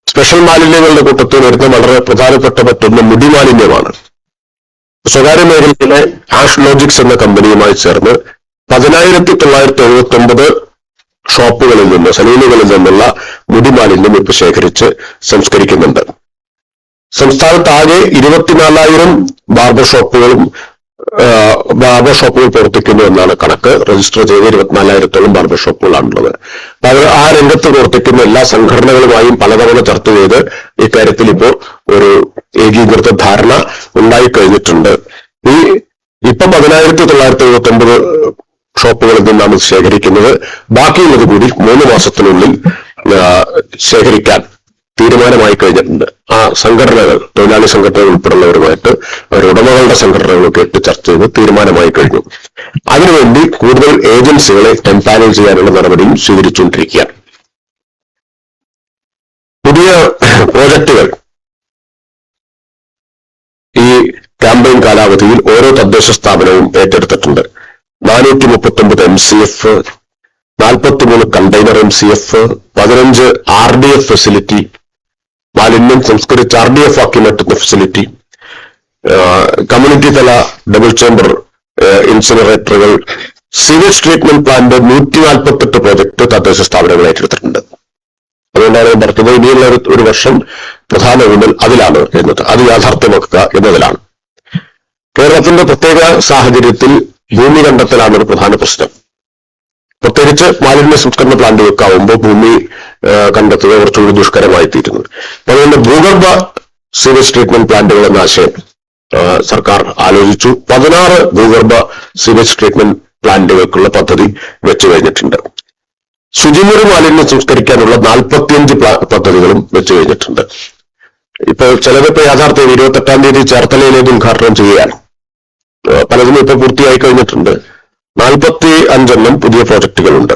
സ്പെഷ്യൽ മാലിന്യങ്ങളുടെ കൂട്ടത്തിൽ വരുന്ന വളരെ പ്രധാനപ്പെട്ട മറ്റൊന്ന് മുടി മാലിന്യമാണ് സ്വകാര്യ മേഖലയിലെ ആഷ് ലോജിക്സ് എന്ന കമ്പനിയുമായി ചേർന്ന് പതിനായിരത്തി തൊള്ളായിരത്തി എഴുപത്തി ഒമ്പത് ഷോപ്പുകളിൽ നിന്ന് സലൂണുകളിൽ നിന്നുള്ള മുടിമാലിന്യം ഇപ്പൊ ശേഖരിച്ച് സംസ്കരിക്കുന്നുണ്ട്. സംസ്ഥാനത്താകെ ഇരുപത്തിനാലായിരം ബാർബർ ഷോപ്പുകളും ബാർബർ ഷോപ്പുകൾ പ്രവർത്തിക്കുന്നു എന്നാണ് കണക്ക്. രജിസ്റ്റർ ചെയ്ത് ഇരുപത്തിനാലായിരത്തോളം ബാർബർ ഷോപ്പുകളാണുള്ളത്. അവർ ആ രംഗത്ത് പ്രവർത്തിക്കുന്ന എല്ലാ സംഘടനകളുമായും പലതവണ ചർച്ച ചെയ്ത് ഇക്കാര്യത്തിൽ ഇപ്പോൾ ഒരു ഏകീകൃത ധാരണ ഉണ്ടായിക്കഴിഞ്ഞിട്ടുണ്ട് ഈ ഇപ്പം പതിനായിരത്തി തൊള്ളായിരത്തി എഴുപത്തി ഒമ്പത് ഷോപ്പുകളിൽ നിന്നാണ് ശേഖരിക്കുന്നത്. ബാക്കിയുള്ളത് കൂടി മൂന്ന് മാസത്തിനുള്ളിൽ ശേഖരിക്കാൻ തീരുമാനമായി കഴിഞ്ഞിട്ടുണ്ട്. ആ സംഘടനകൾ തൊഴിലാളി സംഘടനകൾ ഉൾപ്പെടുന്നവരുമായിട്ട് അവർ സംഘടനകളൊക്കെ ഇട്ട് ചർച്ച ചെയ്ത് തീരുമാനമായി കഴിഞ്ഞു. അതിനുവേണ്ടി കൂടുതൽ ഏജൻസികളെ എംപാനൽ ചെയ്യാനുള്ള നടപടിയും സ്വീകരിച്ചുകൊണ്ടിരിക്കുകയാണ്. പുതിയ പ്രോജക്റ്റുകൾ. ഈ ക്യാമ്പയിൻ കാലാവധിയിൽ ഓരോ തദ്ദേശ സ്ഥാപനവും ഏറ്റെടുത്തിട്ടുണ്ട്. നാനൂറ്റി മുപ്പത്തി ഒമ്പത് എം സി എഫ് നാൽപ്പത്തിമൂന്ന് കണ്ടെയ്നർ എം സി എഫ് പതിനഞ്ച് ആർ ഡി എഫ് ഫെസിലിറ്റി മാലിന്യം സംസ്കരിച്ച് ആർ ഡി എഫ് ആക്കി മാറ്റുന്ന ഫെസിലിറ്റി കമ്മ്യൂണിറ്റി തല ഡബിൾ ചേംബർ ഇൻസിനറേറ്ററുകൾ സിവേജ് ട്രീറ്റ്മെന്റ് പ്ലാന്റ് നൂറ്റി നാൽപ്പത്തെട്ട് പ്രോജക്ട് തദ്ദേശ സ്ഥാപനങ്ങൾ ഏറ്റെടുത്തിട്ടുണ്ട്. അതുകൊണ്ടാണ് ഞാൻ പറഞ്ഞത് ഇനിയുള്ള ഒരു- വർഷം പ്രധാന ഊന്നൽ അതിലാണ് എന്നത് അത് യാഥാർത്ഥ്യമാക്കുക എന്നതിലാണ്. കേരളത്തിന്റെ പ്രത്യേക സാഹചര്യത്തിൽ ഭൂമി കണ്ടെത്തലാണ് ഒരു പ്രധാന പ്രശ്നം. പ്രത്യേകിച്ച് മാലിന്യ സംസ്കരണ പ്ലാന്റ് വെക്കാവുമ്പോൾ ഭൂമി കണ്ടെത്തുക കുറച്ചുകൂടി ദുഷ്കരമായി തീരുന്നു അപ്പൊ അതുകൊണ്ട് ഭൂഗർഭ സീവേജ് ട്രീറ്റ്മെന്റ് പ്ലാന്റുകൾ എന്ന ആശയം സർക്കാർ ആലോചിച്ചു. പതിനാറ് ഭൂഗർഭ സീവേജ് ട്രീറ്റ്മെന്റ് പ്ലാന്റുകൾക്കുള്ള പദ്ധതി വെച്ചു കഴിഞ്ഞിട്ടുണ്ട്. ശുചിമുറി മാലിന്യം സംസ്കരിക്കാനുള്ള നാൽപ്പത്തിയഞ്ച് പദ്ധതികളും വെച്ചു കഴിഞ്ഞിട്ടുണ്ട്. ഇപ്പൊ ചിലതിപ്പോ യാഥാർത്ഥ്യം ഇരുപത്തെട്ടാം തീയതി ചേർത്തലയിലേക്ക് ഉദ്ഘാടനം ചെയ്യുകയാണ്. പലതും ഇപ്പൊ പൂർത്തിയായി കഴിഞ്ഞിട്ടുണ്ട്. നാൽപ്പത്തി അഞ്ചെണ്ണം പുതിയ പ്രോജക്റ്റുകളുണ്ട്.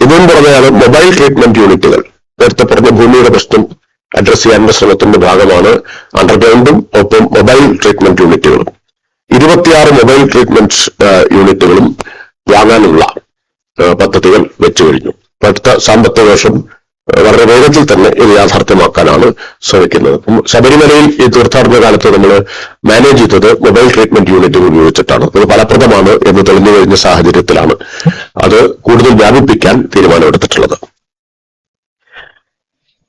ഇതും പുറമെയാണ് മൊബൈൽ ട്രീറ്റ്മെന്റ് യൂണിറ്റുകൾ. നേരത്തെ പറഞ്ഞ ഭൂമിയുടെ പ്രശ്നം അഡ്രസ് ചെയ്യാനുള്ള ശ്രമത്തിന്റെ ഭാഗമാണ് അണ്ടർഗ്രൗണ്ടും ഒപ്പം മൊബൈൽ ട്രീറ്റ്മെന്റ് യൂണിറ്റുകളും ഇരുപത്തിയാറ് മൊബൈൽ ട്രീറ്റ്മെന്റ് യൂണിറ്റുകളും വാങ്ങാനുള്ള പദ്ധതികൾ വെച്ചു കഴിഞ്ഞു. അടുത്ത സാമ്പത്തിക വർഷം വളരെ വേഗത്തിൽ തന്നെ ഇത് യാഥാർത്ഥ്യമാക്കാനാണ് ശ്രമിക്കുന്നത്. ശബരിമലയിൽ ഈ തീർത്ഥാടന കാലത്ത് നമ്മൾ മാനേജ് ചെയ്തത് മൊബൈൽ ട്രീറ്റ്മെന്റ് യൂണിറ്റുകൾ ഉപയോഗിച്ചിട്ടാണ്. അത് ഫലപ്രദമാണ് എന്ന് തെളിഞ്ഞു കഴിഞ്ഞ സാഹചര്യത്തിലാണ് അത് കൂടുതൽ വ്യാപിപ്പിക്കാൻ തീരുമാനമെടുത്തിട്ടുള്ളത്.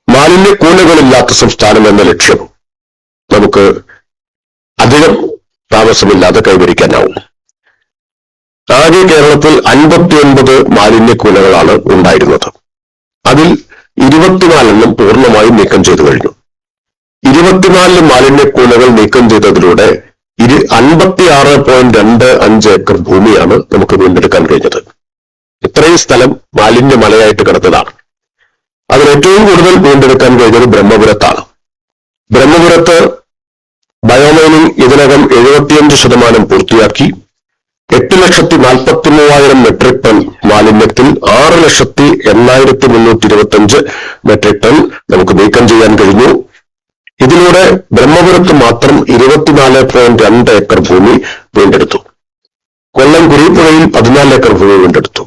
മാലിന്യ കൂലകളില്ലാത്ത സംസ്ഥാനം എന്ന ലക്ഷ്യം നമുക്ക് അധികം താമസമില്ലാതെ കൈവരിക്കാനാവും. ആകെ കേരളത്തിൽ അൻപത്തിയൊൻപത് മാലിന്യക്കൂലകളാണ് ഉണ്ടായിരുന്നത്. അതിൽ ഇരുപത്തിനാലെണ്ണം പൂർണമായും നീക്കം ചെയ്തു കഴിഞ്ഞു. ഇരുപത്തിനാല് മാലിന്യക്കൂലകൾ നീക്കം ചെയ്തതിലൂടെ ഇരു അൻപത്തിയാറ് പോയിന്റ് രണ്ട് അഞ്ച് ഏക്കർ ഭൂമിയാണ് നമുക്ക് വീണ്ടെടുക്കാൻ കഴിഞ്ഞത്. ഇത്രയും സ്ഥലം മാലിന്യമലയായിട്ട് കിടന്നതാണ്. അതിൽ ഏറ്റവും കൂടുതൽ വീണ്ടെടുക്കാൻ കഴിഞ്ഞത് ബ്രഹ്മപുരത്താണ്. ബ്രഹ്മപുരത്ത് ബയോമൈനിങ് ഇതിനകം എഴുപത്തിയഞ്ച് ശതമാനം പൂർത്തിയാക്കി. എട്ട് ലക്ഷത്തി നാൽപ്പത്തി മൂവായിരം മെട്രിക് ടൺ മാലിന്യത്തിൽ ആറ് ലക്ഷത്തി എണ്ണായിരത്തി മുന്നൂറ്റി ഇരുപത്തി അഞ്ച് മെട്രിക് ടൺ നമുക്ക് നീക്കം ചെയ്യാൻ കഴിഞ്ഞു. ഇതിലൂടെ ബ്രഹ്മപുരത്ത് മാത്രം ഇരുപത്തിനാല് പോയിന്റ് രണ്ട് ഏക്കർ ഭൂമി വീണ്ടെടുത്തു. കൊല്ലം കുരിപ്പുഴയിൽ പതിനാല് ഏക്കർ ഭൂമി വീണ്ടെടുത്തു.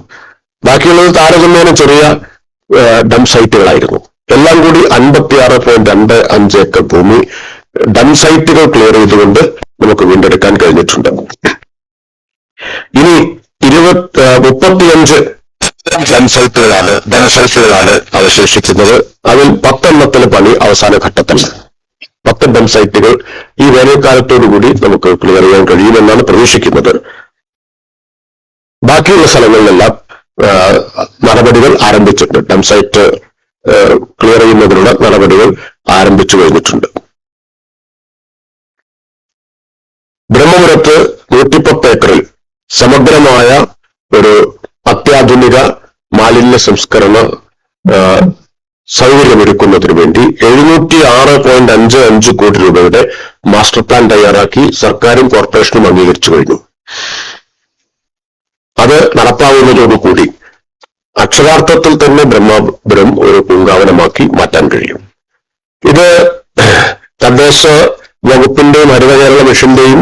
ബാക്കിയുള്ളത് താരതമ്യേന ചെറിയ ഡം സൈറ്റുകളായിരുന്നു എല്ലാം കൂടി അൻപത്തിയാറ് പോയിന്റ് രണ്ട് അഞ്ച് ഏക്കർ ഭൂമി ഡം സൈറ്റുകൾ ക്ലിയർ ചെയ്തുകൊണ്ട് നമുക്ക് വീണ്ടെടുക്കാൻ കഴിഞ്ഞിട്ടുണ്ട്. ഇനി ഇരുപത്തി മുപ്പത്തിയഞ്ച് ജൻസെൽഫുകളാണ് ധനസെൽഫുകളാണ് അവശേഷിക്കുന്നത്. അതിൽ പത്തെണ്ണത്തിന് പണി അവസാന ഘട്ടത്തിൽ. പത്ത് ഡം സൈറ്റുകൾ ഈ വേനൽക്കാലത്തോടുകൂടി നമുക്ക് ക്ലിയർ ചെയ്യാൻ കഴിയുമെന്നാണ് പ്രതീക്ഷിക്കുന്നത്. ബാക്കിയുള്ള സ്ഥലങ്ങളിലെല്ലാം നടപടികൾ ആരംഭിച്ചിട്ടുണ്ട്. ഡം സൈറ്റ് ക്ലിയർ ചെയ്യുന്നതിനുള്ള നടപടികൾ ആരംഭിച്ചു കഴിഞ്ഞിട്ടുണ്ട്. ബ്രഹ്മപുരത്ത് നൂറ്റിപ്പത്ത് ഏക്കറിൽ സമഗ്രമായ ഒരു അത്യാധുനിക മാലിന്യ സംസ്കരണ സൗകര്യം സൗകര്യമൊരുക്കുന്നതിന് വേണ്ടി എഴുന്നൂറ്റി ആറ് പോയിന്റ് അഞ്ച് അഞ്ച് കോടി രൂപയുടെ മാസ്റ്റർ പ്ലാൻ തയ്യാറാക്കി സർക്കാരും കോർപ്പറേഷനും അംഗീകരിച്ചു കഴിഞ്ഞു. അത് നടപ്പാവുന്നതോടുകൂടി അക്ഷരാർത്ഥത്തിൽ തന്നെ ബ്രഹ്മപുരം ഒരു പൂങ്കാവനമാക്കി മാറ്റാൻ കഴിയും. ഇത് തദ്ദേശ വകുപ്പിന്റെയും ഹരിത കേരള മിഷന്റെയും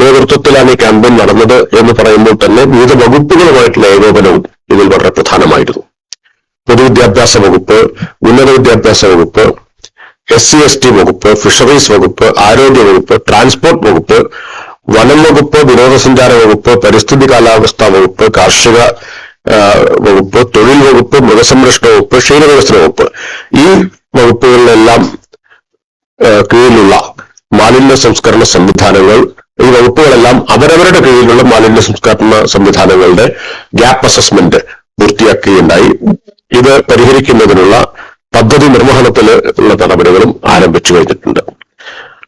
നേതൃത്വത്തിലാണ് ഈ ക്യാമ്പയിൻ നടന്നത് എന്ന് പറയുമ്പോൾ തന്നെ വിവിധ വകുപ്പുകളുമായിട്ടുള്ള ഏകോപനവും ഇതിൽ വളരെ പ്രധാനമായിരുന്നു. പൊതുവിദ്യാഭ്യാസ വകുപ്പ് ഉന്നത വിദ്യാഭ്യാസ വകുപ്പ് എസ് സി എസ് ടി വകുപ്പ് ഫിഷറീസ് വകുപ്പ് ആരോഗ്യ വകുപ്പ് ട്രാൻസ്പോർട്ട് വകുപ്പ് വനം വകുപ്പ് വിനോദസഞ്ചാര വകുപ്പ് പരിസ്ഥിതി കാലാവസ്ഥാ വകുപ്പ് കാർഷിക വകുപ്പ് തൊഴിൽ വകുപ്പ് മൃഗസംരക്ഷണ വകുപ്പ് ക്ഷീരവികസന വകുപ്പ്. ഈ വകുപ്പുകളിലെല്ലാം കീഴിലുള്ള മാലിന്യ സംസ്കരണ സംവിധാനങ്ങൾ ഈ വകുപ്പുകളെല്ലാം അവരവരുടെ കീഴിലുള്ള മാലിന്യ സംസ്കരണ സംവിധാനങ്ങളുടെ ഗ്യാപ്പ് അസസ്മെന്റ് പൂർത്തിയാക്കുകയുണ്ടായി. ഇത് പരിഹരിക്കുന്നതിനുള്ള പദ്ധതി നിർവഹണത്തിൽ ഉള്ള നടപടികളും ആരംഭിച്ചു കഴിഞ്ഞിട്ടുണ്ട്.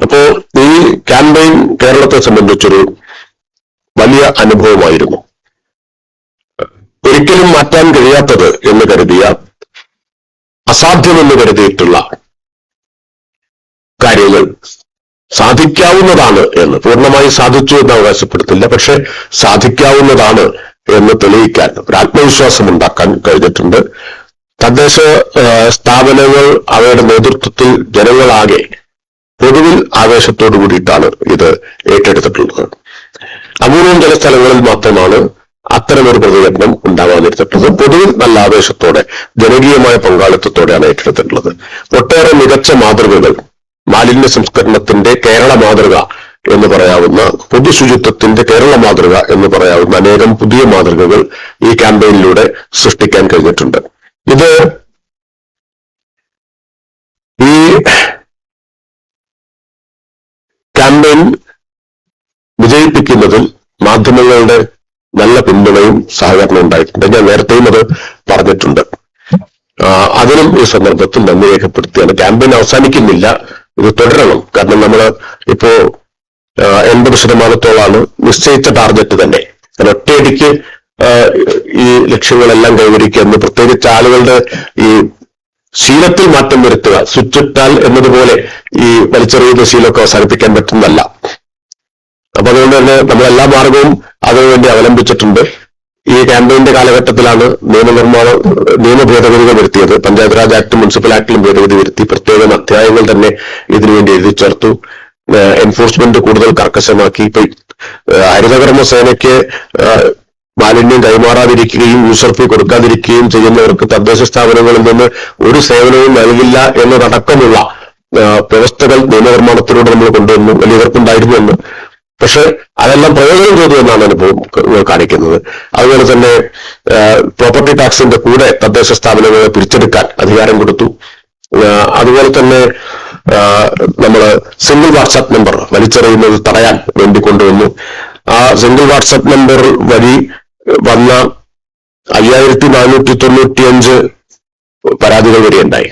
അപ്പോ ഈ ക്യാമ്പയിൻ കേരളത്തെ സംബന്ധിച്ചൊരു വലിയ അനുഭവമായിരുന്നു. ഒരിക്കലും മാറ്റാൻ കഴിയാത്തത് എന്ന് കരുതിയ അസാധ്യമെന്ന് കരുതിയിട്ടുള്ള കാര്യങ്ങൾ സാധിക്കാവുന്നതാണ് എന്ന്. പൂർണമായി സാധിച്ചു എന്ന് അവകാശപ്പെടുത്തില്ല. പക്ഷെ സാധിക്കാവുന്നതാണ് എന്ന് തെളിയിക്കാൻ ഒരു ആത്മവിശ്വാസം ഉണ്ടാക്കാൻ കഴിഞ്ഞിട്ടുണ്ട്. തദ്ദേശ സ്ഥാപനങ്ങൾ അവയുടെ നേതൃത്വത്തിൽ ജനങ്ങളാകെ പൊതുവിൽ ആവേശത്തോടു കൂടിയിട്ടാണ് ഇത് ഏറ്റെടുത്തിട്ടുള്ളത്. അപൂർവം ചില സ്ഥലങ്ങളിൽ മാത്രമാണ് അത്തരമൊരു പ്രതികരണം ഉണ്ടാവാതിരുന്നിട്ടുള്ളത്. പൊതുവിൽ നല്ല ആവേശത്തോടെ ജനകീയമായ പങ്കാളിത്തത്തോടെയാണ് ഏറ്റെടുത്തിട്ടുള്ളത്. ഒട്ടേറെ മികച്ച മാതൃകകൾ മാലിന്യ സംസ്കരണത്തിന്റെ കേരള മാതൃക എന്ന് പറയാവുന്ന പൊതുശുചിത്വത്തിന്റെ കേരള മാതൃക എന്ന് പറയാവുന്ന അനേകം പുതിയ മാതൃകകൾ ഈ ക്യാമ്പയിനിലൂടെ സൃഷ്ടിക്കാൻ കഴിഞ്ഞിട്ടുണ്ട്. ഇത് ഈ ക്യാമ്പയിൻ വിജയിപ്പിക്കുന്നതിൽ മാധ്യമങ്ങളുടെ നല്ല പിന്തുണയും സഹകരണവും ഉണ്ടായിട്ടുണ്ട്. ഞാൻ നേരത്തെയും അത് പറഞ്ഞിട്ടുണ്ട്. അതിനും ഈ സന്ദർഭത്തിൽ നന്ദി രേഖപ്പെടുത്തിയാണ്. ക്യാമ്പയിൻ അവസാനിക്കുന്നില്ല. ഇത് തുടരണം. കാരണം നമ്മൾ ഇപ്പോ എൺപത് ശതമാനത്തോളാണ് നിശ്ചയിച്ച ടാർഗറ്റ് തന്നെ. ഒറ്റയടിക്ക് ഈ ലക്ഷ്യങ്ങളെല്ലാം കൈവരിക്കുക എന്ന് പ്രത്യേകിച്ച് ആളുകളുടെ ഈ ശീലത്തിൽ മാറ്റം വരുത്തുക സ്വിച്ചിട്ടാൽ എന്നതുപോലെ ഈ വലിച്ചെറിയുന്ന ശീലമൊക്കെ അവസാനിപ്പിക്കാൻ പറ്റുന്നതല്ല. അപ്പൊ അതുകൊണ്ട് തന്നെ നമ്മൾ എല്ലാ മാർഗവും അതിനുവേണ്ടി അവലംബിച്ചിട്ടുണ്ട്. ഈ ക്യാമ്പയിന്റെ കാലഘട്ടത്തിലാണ് നിയമനിർമ്മാണം നിയമ ഭേദഗതികൾ വരുത്തിയത്. പഞ്ചായത്ത് രാജ് ആക്ട് മുനിസിപ്പൽ ആക്ടിലും ഭേദഗതി വരുത്തി പ്രത്യേകം അധ്യായങ്ങൾ തന്നെ ഇതിനുവേണ്ടി എഴുതി ചേർത്തു. എൻഫോഴ്സ്മെന്റ് കൂടുതൽ കർക്കശമാക്കി. ഇപ്പൊ ഹരിതകർമ്മ സേനയ്ക്ക് മാലിന്യം കൈമാറാതിരിക്കുകയും യൂസർ ഫീ കൊടുക്കാതിരിക്കുകയും ചെയ്യുന്നവർക്ക് തദ്ദേശ സ്ഥാപനങ്ങളിൽ നിന്ന് ഒരു സേവനവും നൽകില്ല എന്നതടക്കമുള്ള വ്യവസ്ഥകൾ നിയമനിർമ്മാണത്തിലൂടെ നമ്മൾ കൊണ്ടുവന്നു. വലിയവർക്കുണ്ടായിരുന്നു എന്ന്. പക്ഷെ അതെല്ലാം പ്രയോജനം ചെയ്തു എന്നാണ് അനുഭവം കാണിക്കുന്നത്. അതുപോലെ തന്നെ പ്രോപ്പർട്ടി ടാക്സിന്റെ കൂടെ തദ്ദേശ സ്ഥാപനങ്ങളെ പിരിച്ചെടുക്കാൻ അധികാരം കൊടുത്തു. അതുപോലെ തന്നെ നമ്മൾ സിംഗിൾ വാട്സാപ്പ് നമ്പർ വലിച്ചെറിയുന്നത് തടയാൻ വേണ്ടി കൊണ്ടുവന്നു. ആ സിംഗിൾ വാട്സാപ്പ് നമ്പർ വഴി വന്ന അയ്യായിരത്തി നാനൂറ്റി തൊണ്ണൂറ്റിയഞ്ച് പരാതികൾ വരെയുണ്ടായി.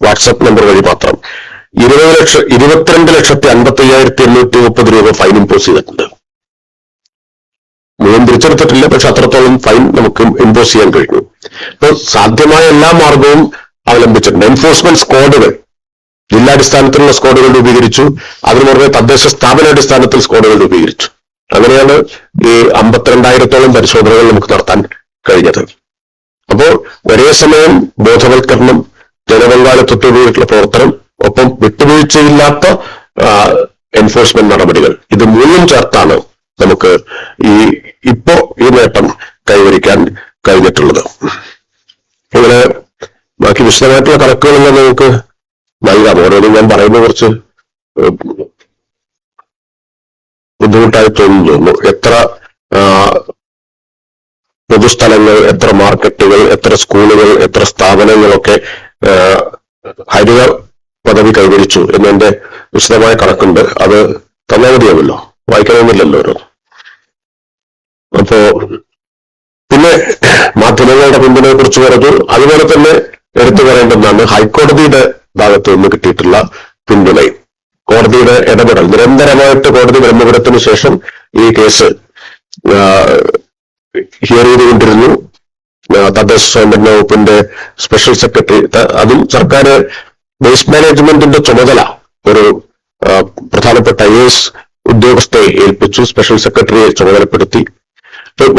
വാട്സാപ്പ് നമ്പർ വഴി മാത്രം. ഇരുപത് ലക്ഷം ഇരുപത്തിരണ്ട് ലക്ഷത്തി അൻപത്തി അയ്യായിരത്തി എണ്ണൂറ്റി മുപ്പത് രൂപ ഫൈൻ ഇമ്പോസ് ചെയ്തിട്ടുണ്ട്. മുഴുവൻ തിരിച്ചെടുത്തിട്ടില്ല പക്ഷെ അത്രത്തോളം ഫൈൻ നമുക്ക് ഇമ്പോസ് ചെയ്യാൻ കഴിഞ്ഞു. അപ്പോൾ സാധ്യമായ എല്ലാ മാർഗവും അവലംബിച്ചിട്ടുണ്ട്. എൻഫോഴ്സ്മെന്റ് സ്ക്വാഡുകൾ ജില്ലാടിസ്ഥാനത്തിലുള്ള സ്ക്വാഡുകൾ രൂപീകരിച്ചു. അതിനു പുറമെ തദ്ദേശ സ്ഥാപനാടിസ്ഥാനത്തിൽ സ്ക്വാഡുകൾ രൂപീകരിച്ചു. അങ്ങനെയാണ് ഈ അമ്പത്തിരണ്ടായിരത്തോളം പരിശോധനകൾ നമുക്ക് നടത്താൻ കഴിഞ്ഞത്. അപ്പോൾ ഒരേ സമയം ബോധവൽക്കരണം ജനപങ്കാളിത്തത്തോടുകൂടിയിട്ടുള്ള പ്രവർത്തനം ഒപ്പം വിട്ടുവീഴ്ചയില്ലാത്ത എൻഫോഴ്സ്മെന്റ് നടപടികൾ. ഇത് മൂന്നും ചേർത്താണ് നമുക്ക് ഈ ഇപ്പോ ഈ നേട്ടം കൈവരിക്കാൻ കഴിഞ്ഞിട്ടുള്ളത്. ഇങ്ങനെ ബാക്കി വിശദമായിട്ടുള്ള കണക്കുകളെല്ലാം നമുക്ക് നൽകാം. ഓരോന്നും ഞാൻ പറയുന്ന കുറച്ച് ബുദ്ധിമുട്ടായി തോന്നുന്നു. എത്ര പൊതുസ്ഥലങ്ങൾ എത്ര മാർക്കറ്റുകൾ എത്ര സ്കൂളുകൾ എത്ര സ്ഥാപനങ്ങളൊക്കെ ഹരിത പദവി കൈവരിച്ചു എന്നതിന്റെ വിശദമായ കണക്കുണ്ട്. അത് തന്നാൽ മതിയാവല്ലോ വായിക്കണമെന്നില്ലല്ലോ അപ്പോ പിന്നെ മാധ്യമങ്ങളുടെ പിന്തുണയെ കുറിച്ച് പറഞ്ഞു അതുപോലെ തന്നെ എടുത്തു പറയേണ്ടതാണ് ഹൈക്കോടതിയുടെ ഭാഗത്തു നിന്ന് കിട്ടിയിട്ടുള്ള പിന്തുണയും കോടതിയുടെ ഇടപെടൽ. നിരന്തരമായിട്ട് കോടതി ബ്രഹ്മപുരത്തിന് ശേഷം ഈ കേസ് ഹിയർ ചെയ്തുകൊണ്ടിരുന്നു. തദ്ദേശ സ്വയംഭരണ വകുപ്പിന്റെ സ്പെഷ്യൽ സെക്രട്ടറി അതും സർക്കാർ വേസ്റ്റ് മാനേജ്മെന്റിന്റെ ചുമതല ഒരു പ്രധാനപ്പെട്ട ഐ എസ് ഉദ്യോഗസ്ഥയെ ഏൽപ്പിച്ചു സ്പെഷ്യൽ സെക്രട്ടറിയെ ചുമതലപ്പെടുത്തി.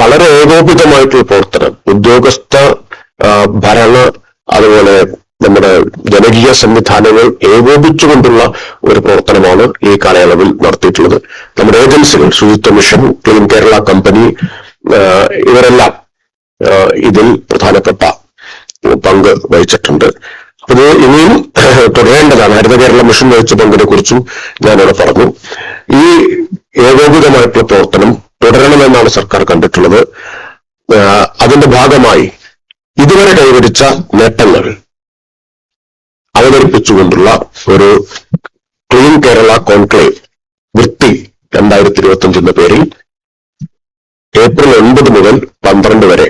വളരെ ഏകോപിതമായിട്ടുള്ള പ്രവർത്തനം. ഉദ്യോഗസ്ഥ ഭരണ അതുപോലെ നമ്മുടെ ജനകീയ സംവിധാനങ്ങൾ ഏകോപിച്ചുകൊണ്ടുള്ള ഒരു പ്രവർത്തനമാണ് ഈ കാലയളവിൽ നടത്തിയിട്ടുള്ളത്. നമ്മുടെ ഏജൻസികൾ ശുചിത്വ മിഷൻ ക്ലീൻ കേരള കമ്പനി ഇവരെല്ലാം ഇതിൽ പ്രധാനപ്പെട്ട പങ്ക് വഹിച്ചിട്ടുണ്ട്. ഇത് ഇനിയും *laughs* തുടരേണ്ടതാണ്. ഹരിത കേരള മിഷൻ വഹിച്ച പങ്കിനെ കുറിച്ചും ഞാനിവിടെ പറഞ്ഞു. ഈ ഏകോപിതമായിട്ടുള്ള പ്രവർത്തനം തുടരണമെന്നാണ് സർക്കാർ കണ്ടിട്ടുള്ളത്. അതിന്റെ ഭാഗമായി ഇതുവരെ കൈവരിച്ച നേട്ടങ്ങൾ അവതരിപ്പിച്ചുകൊണ്ടുള്ള ഒരു ക്ലീൻ കേരള കോൺക്ലേവ് വൃത്തി രണ്ടായിരത്തി ഇരുപത്തി അഞ്ച് പേരിൽ ഏപ്രിൽ ഒൻപത് മുതൽ പന്ത്രണ്ട് വരെ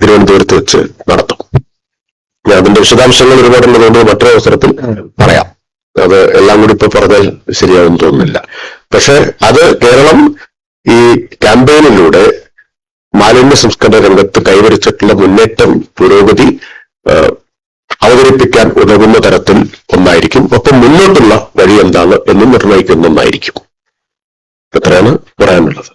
തിരുവനന്തപുരത്ത് വെച്ച് നടത്തും. അതിന്റെ വിശദാംശങ്ങൾ ഒരുപാടുള്ളതുകൊണ്ട് മറ്റൊരു അവസരത്തിൽ പറയാം. അത് എല്ലാം കൂടി ഇപ്പൊ പറഞ്ഞാൽ ശരിയാകും തോന്നുന്നില്ല. പക്ഷെ അത് കേരളം ഈ ക്യാമ്പയിനിലൂടെ മാലിന്യ സംസ്കരണ രംഗത്ത് കൈവരിച്ചിട്ടുള്ള മുന്നേറ്റം പുരോഗതി അവതരിപ്പിക്കാൻ ഉതകുന്ന തരത്തിൽ ഒന്നായിരിക്കും. ഒപ്പം മുന്നോട്ടുള്ള വഴി എന്താണ് എന്നും നിർണയിക്കുന്ന ഒന്നായിരിക്കും. എത്രയാണ് പറയാനുള്ളത്.